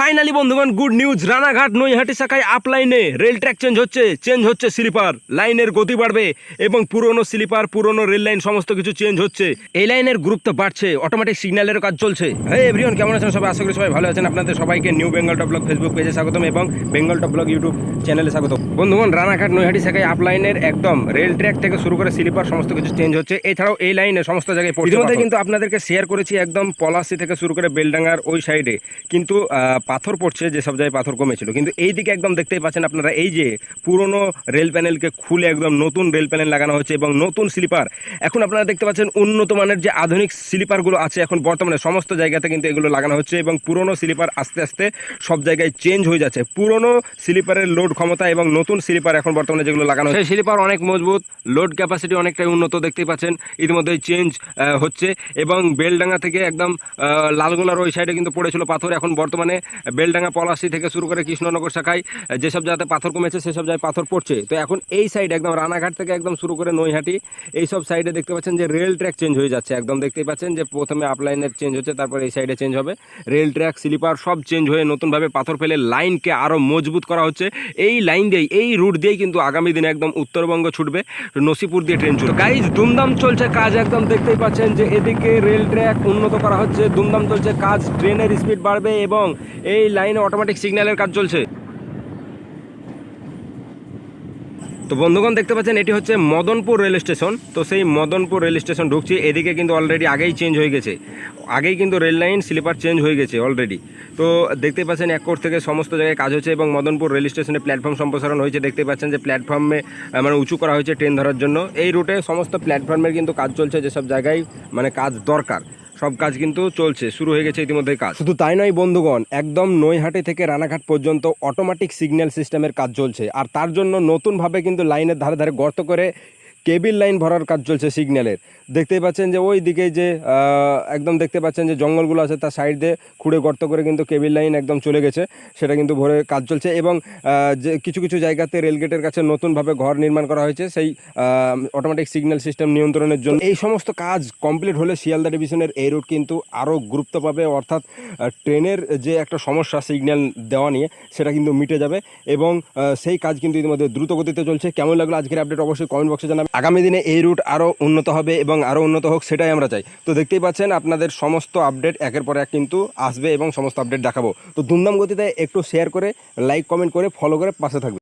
Finally বন্ধুগণ good news Ranaghat Naihati শাখায় up লাইনে রেল ট্র্যাক চেঞ্জ হচ্ছে চেঞ্জ হচ্ছে স্লিপার লাইনের গতি বাড়বে এবং পুরনো স্লিপার পুরনো রেল লাইন সমস্ত কিছু চেঞ্জ হচ্ছে। এই লাইনের গুরুত্ব বাড়ছে অটোমেটিক সিগন্যালের কাজ চলছে। হ্যাঁ এভরিওন কেমন আছেন সবাই? আশা করি সবাই ভালো আছেন। আপনাদের সবাইকে new Bengal top blog Facebook পেজে স্বাগতম এবং বেঙ্গল টপ ব্লগ ইউটিউব চ্যানেলে স্বাগত বন্ধুগণ রানাঘাট নৈহাটি শাখায় আপ লাইনের একদম রেল ট্র্যাক থেকে শুরু করে স্লিপার সমস্ত কিছু চেঞ্জ হচ্ছে। এছাড়াও এই লাইনে সমস্ত জায়গায় ইতিমধ্যে কিন্তু আপনাদেরকে শেয়ার করেছি একদম পলাশি থেকে শুরু করে বেলডাঙ্গার ওই সাইডে কিন্তু পাথর পড়ছে, যে সব জায়গায় পাথর কমেছিল। কিন্তু এই দিকে একদম দেখতেই পাচ্ছেন আপনারা, এই যে পুরনো রেল প্যানেলকে খুলে একদম নতুন রেল প্যানেল লাগানো হচ্ছে এবং নতুন স্লিপার। এখন আপনারা দেখতে পাচ্ছেন উন্নত মানের যে আধুনিক স্লিপারগুলো আছে এখন বর্তমানে, সমস্ত জায়গাতে কিন্তু এগুলো লাগানো হচ্ছে এবং পুরনো স্লিপার আস্তে আস্তে সব জায়গায় চেঞ্জ হয়ে যাচ্ছে। পুরনো স্লিপারের লোড ক্ষমতা এবং নতুন স্লিপার এখন বর্তমানে যেগুলো লাগানো হচ্ছে স্লিপার অনেক মজবুত লোড ক্যাপাসিটি অনেকটাই উন্নত দেখতেই পাচ্ছেন। ইতিমধ্যে চেঞ্জ হচ্ছে এবং বেলডাঙ্গা থেকে একদম লালগোলার ওই সাইডে কিন্তু পড়েছিল পাথর। এখন বর্তমানে বেলডাঙ্গা পলাশি থেকে শুরু করে কৃষ্ণনগর শাখায় যেসব জায়গাতে পাথর কমেছে, সেসব জায়গায় পাথর পড়ছে। তো এখন এই সাইড একদম রানাঘাট থেকে একদম শুরু করে নৈহাটি এই সব সাইডে দেখতে পাচ্ছেন যে রেল ট্র্যাক চেঞ্জ হয়ে যাচ্ছে। একদম দেখতেই পাচ্ছেন যে প্রথমে আপলাইনের চেঞ্জ হচ্ছে, তারপর এই সাইডে চেঞ্জ হবে। রেল ট্র্যাক স্লিপার সব চেঞ্জ হয়ে নতুনভাবে পাথর ফেলে লাইনকে আরও মজবুত করা হচ্ছে। এই লাইন দিয়েই, এই রুট দিয়েই কিন্তু আগামী দিনে একদম উত্তরবঙ্গ ছুটবে, নসিপুর দিয়ে ট্রেন ছুটবে। গাইজ দুমদাম চলছে কাজ। একদম দেখতেই পাচ্ছেন যে এদিকে রেল ট্র্যাক উন্নত করা হচ্ছে। দুমদাম চলছে কাজ ট্রেনের স্পিড বাড়বে এবং এই লাইনে অটোমেটিক সিগন্যালের কাজ চলছে। তো বন্ধুগণ, দেখতে পাচ্ছেন, এটি হচ্ছে মদনপুর রেল স্টেশন। তো সেই মদনপুর রেল স্টেশন ঢুকছি। এদিকে কিন্তু অলরেডি আগেই চেঞ্জ হয়ে গেছে। আগেই কিন্তু রেল লাইন স্লিপার চেঞ্জ হয়ে গেছে অলরেডি তো দেখতে পাচ্ছেন, এক থেকে সমস্ত জায়গায় কাজ হচ্ছে এবং মদনপুর রেল স্টেশনে প্ল্যাটফর্ম সম্প্রসারণ হয়েছে। দেখতে পাচ্ছেন যে প্ল্যাটফর্মে মানে উঁচু করা হয়েছে ট্রেন ধরার জন্য। এই রুটে সমস্ত প্ল্যাটফর্মের কিন্তু কাজ চলছে, যেসব জায়গায় মানে কাজ দরকার। সব কাজ কিন্তু চলছে, শুরু হয়ে গেছে ইতিমধ্যে কাজ। শুধু তাই নয় বন্ধুগণ, একদম নৈহাটি থেকে রানাঘাট পর্যন্ত অটোমেটিক সিগন্যাল সিস্টেমের কাজ চলছে। আর তার জন্য নতুনভাবে কিন্তু লাইনের ধারে ধারে গর্ত করে কেবিল লাইন ভরার কাজ চলছে সিগন্যালের। দেখতেই পাচ্ছেন যে ওই দিকে যে একদম দেখতে পাচ্ছেন যে জঙ্গলগুলো আছে তার সাইড দিয়ে খুঁড়ে গর্ত করে কিন্তু কেবিল লাইন একদম চলে গেছে। সেটা কিন্তু ভরে কাজ চলছে এবং যে কিছু কিছু জায়গাতে রেলগেটের কাছে নতুনভাবে ঘর নির্মাণ করা হয়েছে সেই অটোমেটিক সিগন্যাল সিস্টেম নিয়ন্ত্রণের জন্য। এই সমস্ত কাজ কমপ্লিট হলে শিয়ালদা ডিভিশনের এই রুট কিন্তু আরও গুরুত্ব পাবে। অর্থাৎ ট্রেনের যে একটা সমস্যা সিগন্যাল দেওয়া নিয়ে সেটা কিন্তু মিটে যাবে এবং সেই কাজ কিন্তু ইতিমধ্যে দ্রুত গতিতে চলছে। কেমন লাগল আজকের আপডেট অবশ্যই কমেন্ট বক্সে জানাবেন। আগামী দিনে এই রুট আরও উন্নত হবে এবং আরও উন্নত হোক সেটাই আমরা চাই। তো দেখতেই পাচ্ছেন, আপনাদের সমস্ত আপডেট একের পর এক কিন্তু আসবে এবং সমস্ত আপডেট দেখাবো। তো দুমদাম গতিতে একটু শেয়ার করে লাইক কমেন্ট করে ফলো করে পাশে থাকবে